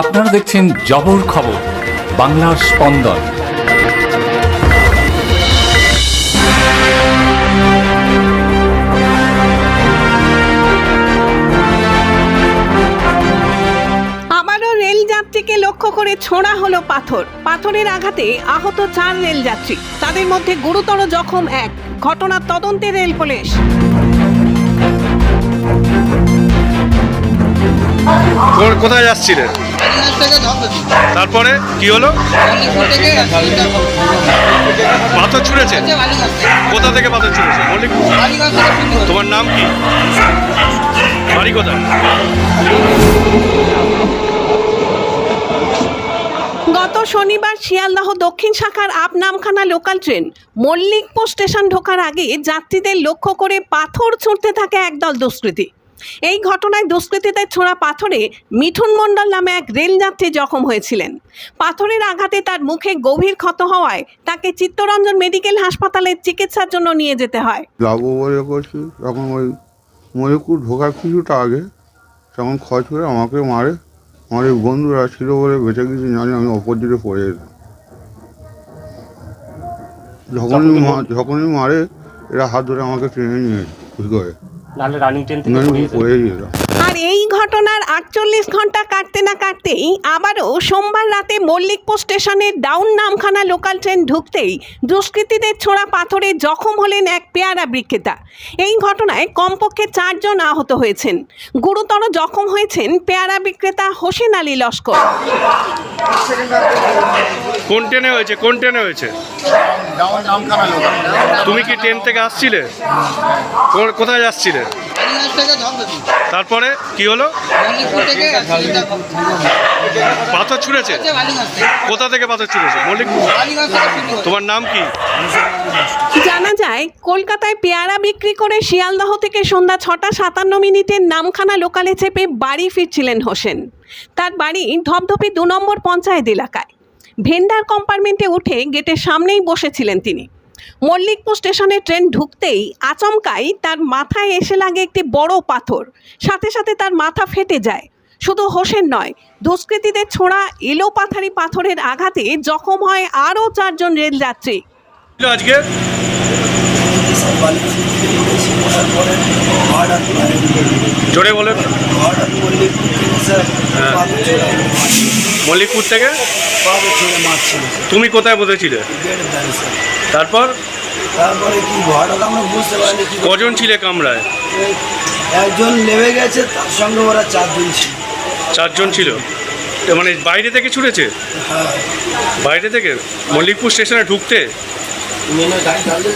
আপনারা দেখছেন জবর খবর, বাংলার স্পন্দন। আবারও রেল লক্ষ্য করে ছোঁড়া হলো পাথর। পাথরের আঘাতে আহত চার রেল যাত্রী, তাদের মধ্যে গুরুতর জখম এক। ঘটনার তদন্তে রেল পুলিশ। কোথায় যাচ্ছিলেন তারপরে কি হলো? পাথর ছুঁড়েছে? কোথা থেকে পাথর ছুঁড়েছে? তোমার নাম কি? বাড়ি কোথায়? গত শনিবার শিয়ালদহ দক্ষিণ শাখার আপনামখানা লোকাল ট্রেন মল্লিকপুর স্টেশন ঢোকার আগে যাত্রীদের লক্ষ্য করে পাথর ছুঁড়তে থাকে একদল দুষ্কৃতী। এই ঘটনায় দুষ্কৃতীদের ছোড়া পাথরে মিঠুন মণ্ডল নামে এক রেলযাত্রী জখম হয়েছিলেন। পাথরের আঘাতে তার মুখে গভীর ক্ষত হওয়ায় তাকে চিত্তরঞ্জন মেডিকেল হাসপাতালে চিকিৎসার জন্য নিয়ে যেতে হয়। যাব বলে করছি তখন ওই ময়ূরপুর ঢোকার কিছুটা আগে তখন খরচ করে আমাকে মারে। আমার এই বন্ধুরা ছিল বলে বেঁচে গেছি জানি আমি অপর দিকে পড়ে যেতাম যখনই যখনই মারে এরা হাত ধরে আমাকে টেনে নিয়ে করে নাহলে রানিং ট্রেন থেকে আর এই ঘটনার আটচল্লিশ ঘণ্টা কাটতে না কাটতেই আবারও সোমবার রাতে মল্লিকপুর স্টেশনের ডাউন নামখানা লোকাল ট্রেন ঢুকতেই দুষ্কৃতীদের ছোড়া পাথরে জখম হলেন এক পেয়ারা বিক্রেতা। এই ঘটনায় কমপক্ষে চারজন আহত হয়েছেন। গুরুতর জখম হয়েছেন পেয়ারা বিক্রেতা হোসেন আলী লস্কর। কোন ট্রেনে হয়েছে? কোন ট্রেনে হয়েছে? তুমি কি ট্রেন থেকে আসছিলে? কোন- কোথায় যাচ্ছিলে? তারপরে কি হলো? পাথর ছুঁড়েছে? কোথা থেকে পাথর ছুঁড়েছে? মল্লিকপুর? তোমার নাম কি? জানা যায় কলকাতায় পেয়ারা বিক্রি করে শিয়ালদহ থেকে সন্ধ্যা ছটা সাতান্ন মিনিটের নামখানা লোকালে চেপে বাড়ি ফিরছিলেন হোসেন। তার বাড়ি ধপধপে দু নম্বর পঞ্চায়েত এলাকায়। ভেন্ডার কম্পার্টমেন্টে উঠে গেটের সামনেই বসেছিলেন তিনি। মল্লিকপুর স্টেশনে ট্রেন ঢুকতেই আচমকাই তার মাথায় এসে লাগে একটি বড় পাথর। সাথে সাথে তার মাথা ফেটে যায়। শুধু হোসেন নয় দুষ্কৃতীদের ছোড়া এলো পাথারি পাথরের আঘাতে জখম হয় আরও চারজন রেলযাত্রী। আজকে জোরে বলেন। হ্যাঁ। মল্লিকপুর থেকে? তুমি কোথায় বসেছিলে? তারপর? তারপরে কি ঘটনা আমরা বুঝতে পারিনি কি কজন ছিলে কামরায়? একজন নেমে গেছে তার সঙ্গে ওরা চারজন ছিল। চারজন ছিল? তো মানে বাইরে থেকে ছুটেছে? হ্যাঁ। বাইরে থেকে? মল্লিকপুর স্টেশনে ঢুকতে? নেমে গাড়ি চালিয়ে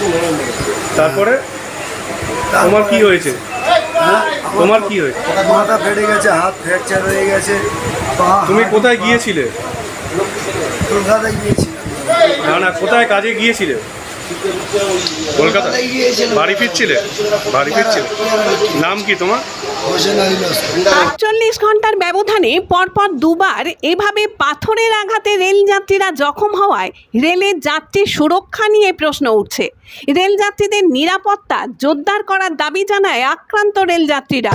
তারপরে? তোমার কি হয়েছে? হ্যাঁ, তোমার কি হয়েছে? মাথা ফেটে গেছে হাত ফ্র্যাকচার হয়ে গেছে তুমি কোথায় গিয়েছিলে? কলকাতায় গিয়েছিলাম না না, কোথায়? কাজে গিয়েছিলে? কলকাতা বাড়ি ফিরছিলে? বাড়ি ফিরছিলে? নাম কি তোমার? আটচল্লিশ ঘণ্টার ব্যবধানে পরপর দুবার এভাবে পাথরের আঘাতে রেলযাত্রীরা জখম হওয়ায় রেলের যাত্রী সুরক্ষা নিয়ে প্রশ্ন উঠছে। রেলযাত্রীদের নিরাপত্তা জোরদার করার দাবি জানায় আক্রান্ত রেলযাত্রীরা।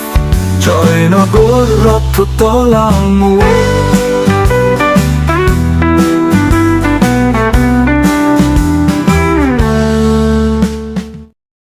Trời nó cố rót thuốc tố lòng mùa.